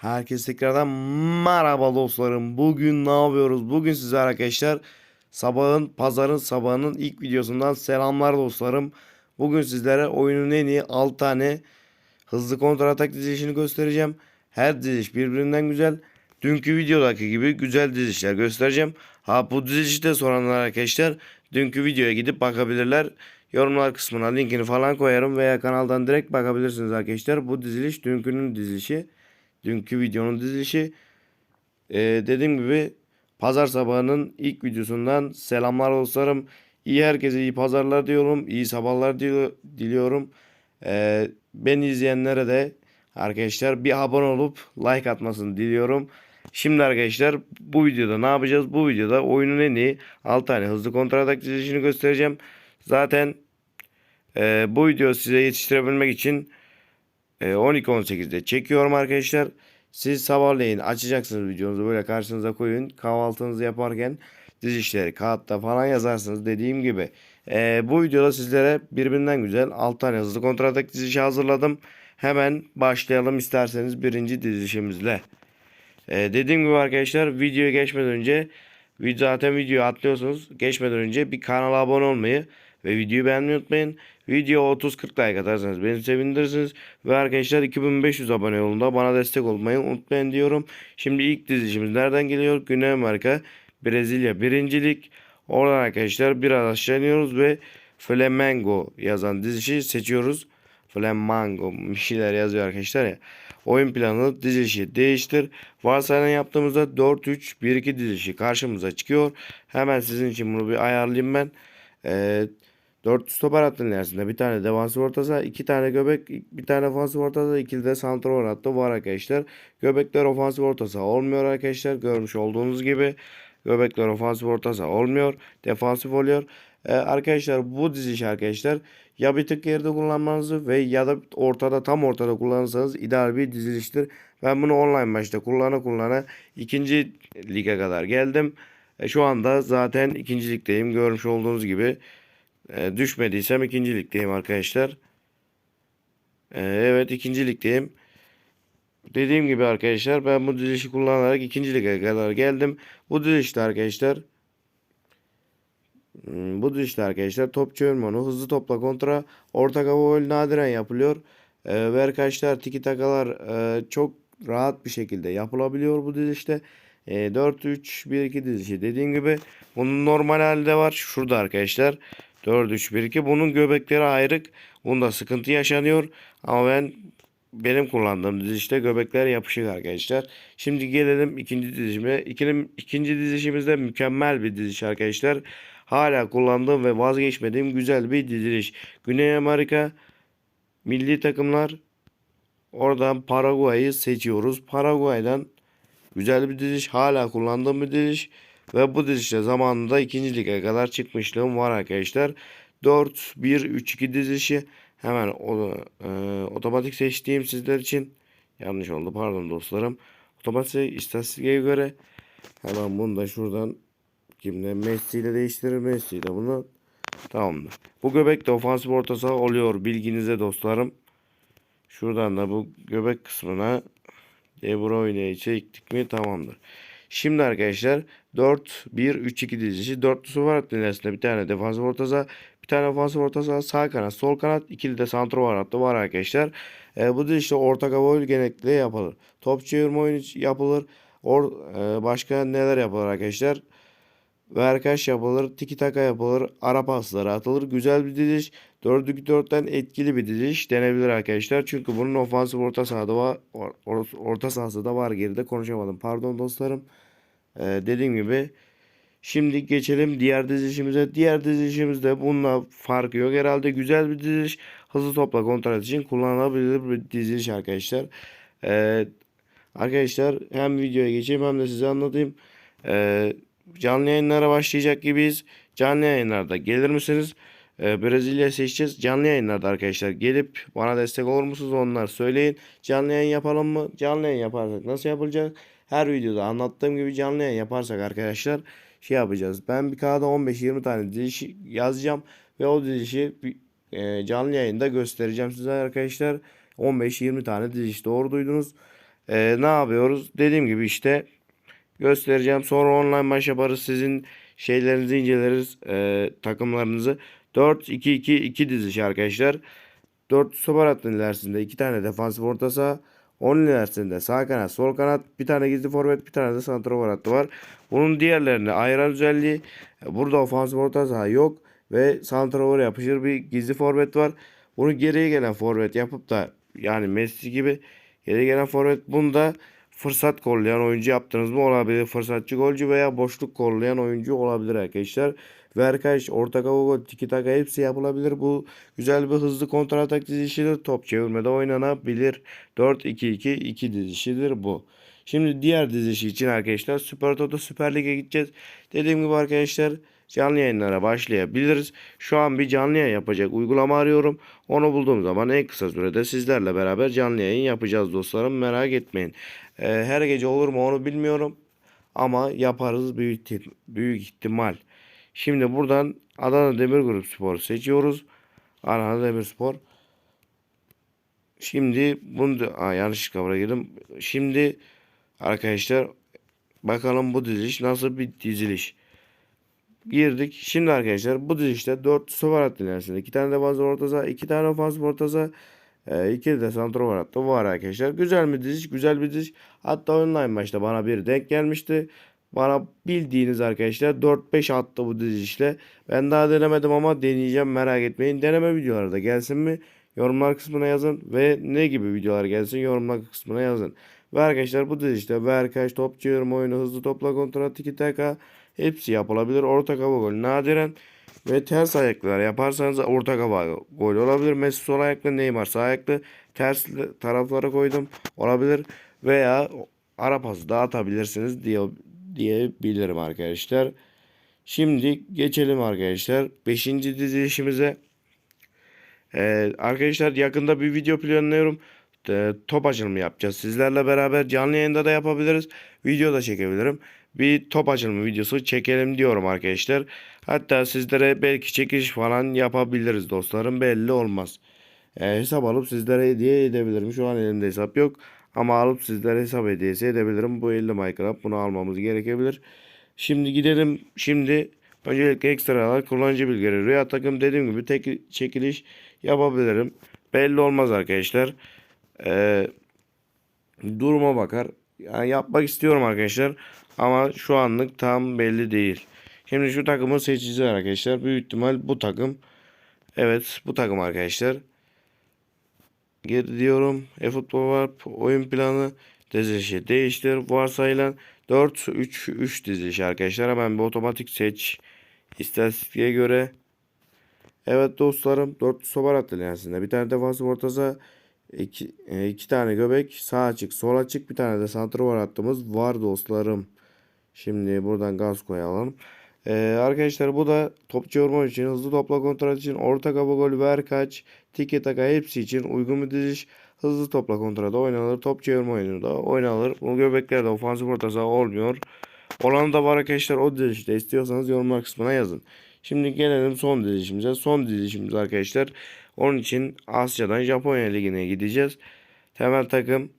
Herkese tekrardan merhaba dostlarım. Bugün ne yapıyoruz? Bugün sizler arkadaşlar sabahın pazarın sabahının ilk videosundan selamlar dostlarım. Bugün sizlere oyunun en iyi 6 tane hızlı kontratak dizilişini göstereceğim. Her diziliş birbirinden güzel. Dünkü videodaki gibi güzel dizilişler göstereceğim. Ha bu dizilişte soranlar arkadaşlar dünkü videoya gidip bakabilirler. Yorumlar kısmına linkini falan koyarım veya kanaldan direkt bakabilirsiniz arkadaşlar. Bu diziliş dünkünün dizilişi. Dünkü videonun dizilişi. Ee, dediğim gibi pazar sabahının ilk videosundan selamlar dostlarım. İyi herkese iyi pazarlar diyorum. iyi sabahlar dili- diliyorum. Ee, beni izleyenlere de arkadaşlar bir abone olup like atmasını diliyorum. Şimdi arkadaşlar bu videoda ne yapacağız? Bu videoda oyunun en iyi 6 tane hızlı kontratak dizilişini göstereceğim. Zaten e, bu videoyu size yetiştirebilmek için 12-18'de çekiyorum arkadaşlar. Siz sabahleyin açacaksınız videonuzu böyle karşınıza koyun. Kahvaltınızı yaparken dizişleri kağıtta falan yazarsınız dediğim gibi. E, bu videoda sizlere birbirinden güzel 6 tane hızlı kontratak dizişi hazırladım. Hemen başlayalım isterseniz birinci dizişimizle. E, dediğim gibi arkadaşlar videoya geçmeden önce zaten videoyu atlıyorsunuz. Geçmeden önce bir kanala abone olmayı ve videoyu beğenmeyi unutmayın. Video 30-40 like atarsanız beni sevindirirsiniz. Ve arkadaşlar 2500 abone yolunda bana destek olmayı unutmayın diyorum. Şimdi ilk dizilişimiz nereden geliyor? Güney Amerika, Brezilya birincilik. Oradan arkadaşlar biraz aşağı iniyoruz ve Flamengo yazan dizilişi seçiyoruz. Flamengo bir şeyler yazıyor arkadaşlar ya. Oyun planı dizilişi değiştir. Varsayılan yaptığımızda 4-3-1-2 dizilişi karşımıza çıkıyor. Hemen sizin için bunu bir ayarlayayım ben. Ee, 4 stoper hattının ilerisinde bir tane defansif orta saha, iki tane göbek, bir tane ofansif orta saha, ikili de santrafor hattı var arkadaşlar. Göbekler ofansif orta saha olmuyor arkadaşlar. Görmüş olduğunuz gibi göbekler ofansif orta saha olmuyor. Defansif oluyor. Ee, arkadaşlar bu diziliş arkadaşlar ya bir tık geride kullanmanızı ve ya da ortada tam ortada kullanırsanız ideal bir diziliştir. Ben bunu online maçta kullana kullana ikinci lige kadar geldim. E, şu anda zaten ikinci ligdeyim. Görmüş olduğunuz gibi e, düşmediysem ikinci ligdeyim arkadaşlar. E, evet ikinci ligdeyim. Dediğim gibi arkadaşlar ben bu dizilişi kullanarak ikinci lige kadar geldim. Bu dizilişte arkadaşlar Hmm, Bu dizilişte arkadaşlar top çevirme onu hızlı topla kontra orta kafa gol nadiren yapılıyor. E, ve arkadaşlar tiki takalar e, çok rahat bir şekilde yapılabiliyor bu dizilişte. E, 4-3-1-2 dizilişi dediğim gibi bunun normal halde var. Şurada arkadaşlar 4-3-1-2 bunun göbekleri ayrık. Bunda sıkıntı yaşanıyor. Ama ben benim kullandığım dizilişte göbekler yapışık arkadaşlar. Şimdi gelelim ikinci dizişime. İkinci, ikinci dizişimizde mükemmel bir diziliş arkadaşlar. Hala kullandığım ve vazgeçmediğim güzel bir diziliş. Güney Amerika milli takımlar oradan Paraguay'ı seçiyoruz. Paraguay'dan güzel bir diziliş. Hala kullandığım bir diziliş. Ve bu dizilişte zamanında ikinci lige kadar çıkmışlığım var arkadaşlar. 4-1-3-2 dizilişi. Hemen o, e, otomatik seçtiğim sizler için yanlış oldu pardon dostlarım. Otomatik istatistiğe göre hemen bunu da şuradan kimle Messi ile değiştirir Messi ile bunu tamamdır. Bu göbek de ofansif orta saha oluyor bilginize dostlarım. Şuradan da bu göbek kısmına De Bruyne'yi çektik mi tamamdır. Şimdi arkadaşlar 4-1-3-2 dizisi. Dörtlüsü var ilerisinde bir tane defansif orta saha, bir tane ofansif orta saha, sağ kanat, sol kanat, ikili de santrofor hattı var arkadaşlar. E, bu dizilişte orta kafa oyunu genellikle yapılır. Top çevirme oyunu yapılır. Or, e, başka neler yapılır arkadaşlar? Verkaç yapılır, tiki taka yapılır, ara pasları atılır. Güzel bir diziliş. 4-2-4'ten etkili bir diziliş denebilir arkadaşlar. Çünkü bunun ofansif orta sahada var, or- or- orta sahası da var geride konuşamadım. Pardon dostlarım. Ee, dediğim gibi şimdi geçelim diğer dizilişimize. Diğer dizilişimizde bununla farkı yok. Herhalde güzel bir diziliş. Hızlı topla kontrol için kullanılabilir bir diziliş arkadaşlar. Ee, arkadaşlar hem videoya geçeyim hem de size anlatayım. Ee, canlı yayınlara başlayacak gibiyiz. Canlı yayınlarda gelir misiniz? Ee, Brezilya seçeceğiz. Canlı yayınlarda arkadaşlar gelip bana destek olur musunuz? Onlar söyleyin. Canlı yayın yapalım mı? Canlı yayın yaparsak nasıl yapılacak? Her videoda anlattığım gibi canlı yayın yaparsak arkadaşlar şey yapacağız. Ben bir kağıda 15-20 tane diziliş yazacağım ve o dizilişi e, canlı yayında göstereceğim size arkadaşlar. 15-20 tane diziliş doğru duydunuz. Ee, ne yapıyoruz? Dediğim gibi işte göstereceğim. Sonra online maç yaparız. Sizin şeylerinizi inceleriz. Ee, takımlarınızı. 4-2-2-2 dizisi arkadaşlar. 4 stoper hattının ilerisinde 2 tane defansif orta. Onun ilerisinde sağ kanat, sol kanat, bir tane gizli forvet, bir tane de santrafor hattı var. Bunun diğerlerini ayıran özelliği burada ofansif orta saha yok ve santrafor yapışır bir gizli forvet var. Bunu geriye gelen forvet yapıp da yani Messi gibi geriye gelen forvet bunda fırsat kollayan oyuncu yaptınız mı olabilir. Fırsatçı golcü veya boşluk kollayan oyuncu olabilir arkadaşlar. Ve arkadaş orta gol, tiki taka hepsi yapılabilir. Bu güzel bir hızlı kontratak dizişidir. Top çevirmede oynanabilir. 4-2-2-2 dizişidir bu. Şimdi diğer dizişi için arkadaşlar Süper Toto Süper Lig'e gideceğiz. Dediğim gibi arkadaşlar canlı yayınlara başlayabiliriz. Şu an bir canlı yayın yapacak uygulama arıyorum. Onu bulduğum zaman en kısa sürede sizlerle beraber canlı yayın yapacağız dostlarım. Merak etmeyin. Ee, her gece olur mu onu bilmiyorum. Ama yaparız büyük, büyük ihtimal. Şimdi buradan Adana Demirgrup Spor seçiyoruz. Adana Demirspor. Şimdi bunu da Aa, yanlış buraya girdim. Şimdi arkadaşlar bakalım bu diziliş nasıl bir diziliş. Girdik. Şimdi arkadaşlar bu dizilişte 4 stoper hattı ilerisinde 2 tane defans orta saha, 2 tane ofans orta saha, 2 de santrofor hattı var arkadaşlar. Güzel bir diziş, güzel bir diziş. Hatta online maçta bana bir denk gelmişti. Bana bildiğiniz arkadaşlar 4-5 attı bu dizilişle. Ben daha denemedim ama deneyeceğim merak etmeyin. Deneme videoları da gelsin mi? Yorumlar kısmına yazın ve ne gibi videolar gelsin yorumlar kısmına yazın. Ve arkadaşlar bu dizilişte Verkaç, top çevirme oyunu, hızlı topla kontrol, tiki taka hepsi yapılabilir. Orta hava gol nadiren ve ters ayaklar yaparsanız orta hava gol olabilir. Messi sol ayaklı, Neymar sağ ayaklı. Ters taraflara koydum olabilir veya ara pası da atabilirsiniz diye diyebilirim arkadaşlar. Şimdi geçelim arkadaşlar 5. dizilişimize. Ee, arkadaşlar yakında bir video planlıyorum. Ee, top açılımı yapacağız. Sizlerle beraber canlı yayında da yapabiliriz. Video da çekebilirim. Bir top açılımı videosu çekelim diyorum arkadaşlar. Hatta sizlere belki çekiliş falan yapabiliriz dostlarım. Belli olmaz. Ee, hesap alıp sizlere hediye edebilirim. Şu an elimde hesap yok. Ama alıp sizlere hesap hediyesi edebilirim. Bu 50 Minecraft. Bunu almamız gerekebilir. Şimdi gidelim. Şimdi öncelikle ekstralar kullanıcı bilgileri. Rüya takım dediğim gibi tek çekiliş yapabilirim. Belli olmaz arkadaşlar. Ee, duruma bakar. Yani yapmak istiyorum arkadaşlar. Ama şu anlık tam belli değil. Şimdi şu takımı seçeceğiz arkadaşlar. Büyük ihtimal bu takım. Evet bu takım arkadaşlar. Geri diyorum. E-futbol var. Oyun planı. Dizilişi değiştir. Varsayılan 4-3-3 dizilişi arkadaşlar. Hemen bir otomatik seç. İstatistiğe göre. Evet dostlarım. 4 sobar attı lensinde. Bir tane defansif orta saha. İki, e, iki tane göbek. Sağ açık, sol açık. Bir tane de santrafor hattımız var dostlarım. Şimdi buradan gaz koyalım. Ee, arkadaşlar bu da top çevirme için, hızlı topla kontrol için, orta kaba gol, ver kaç, tiki taka hepsi için uygun bir diziş. Hızlı topla kontrolde oynanır. Top çevirme oyunu da oynanır. Bu göbeklerde ofansif orta olmuyor. Olanı da var arkadaşlar o dizilişte istiyorsanız yorumlar kısmına yazın. Şimdi gelelim son dizilişimize. Son dizilişimiz arkadaşlar. Onun için Asya'dan Japonya Ligi'ne gideceğiz. Temel takım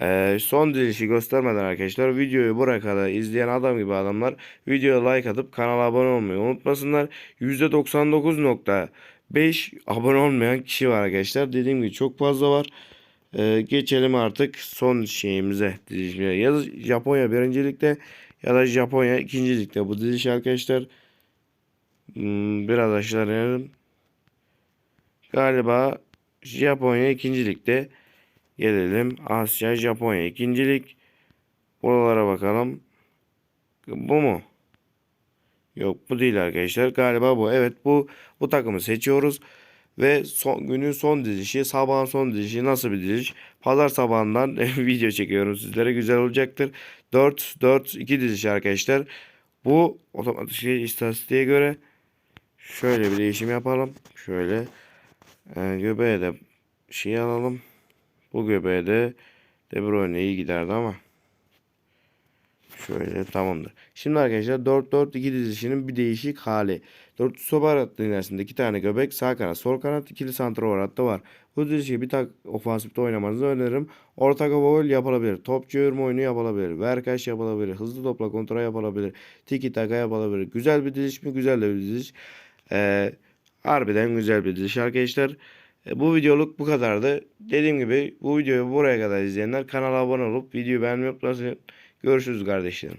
ee, son dizilişi göstermeden arkadaşlar videoyu buraya kadar izleyen adam gibi adamlar videoya like atıp kanala abone olmayı unutmasınlar. %99.5 abone olmayan kişi var arkadaşlar. Dediğim gibi çok fazla var. Ee, geçelim artık son şeyimize dizilişimize. Ya Japonya birincilikte ya da Japonya ikincilikte bu diziliş arkadaşlar. Hmm, biraz aşağı. Galiba Japonya ikincilikte. Gelelim Asya, Japonya ikincilik. Buralara bakalım. Bu mu? Yok bu değil arkadaşlar. Galiba bu. Evet bu bu takımı seçiyoruz. Ve son, günün son dizilişi, sabahın son dizilişi nasıl bir diziliş? Pazar sabahından video çekiyorum sizlere. Güzel olacaktır. 4 4 2 dizilişi arkadaşlar. Bu otomatik şey, istatistiğe göre şöyle bir değişim yapalım. Şöyle e, göbeğe de şey alalım. Bu göbeğe de De Bruyne iyi giderdi ama. Şöyle tamamdır. Şimdi arkadaşlar 4-4-2 dizilişinin bir değişik hali. 4 soba hattının ilerisinde iki tane göbek sağ kanat sol kanat ikili santrafor hattı var. Bu dizilişi bir tak ofansifte oynamanızı öneririm. Orta kafa gol yapılabilir. Top çevirme oyunu yapılabilir. Verkaç yapılabilir. Hızlı topla kontrol yapılabilir. Tiki taka yapılabilir. Güzel bir diziliş mi? Güzel de bir diziliş. Ee, harbiden güzel bir diziliş arkadaşlar. E, Bu videoluk bu kadardı. Dediğim gibi bu videoyu buraya kadar izleyenler kanala abone olup videoyu beğenmeyi unutmasın. Görüşürüz kardeşlerim.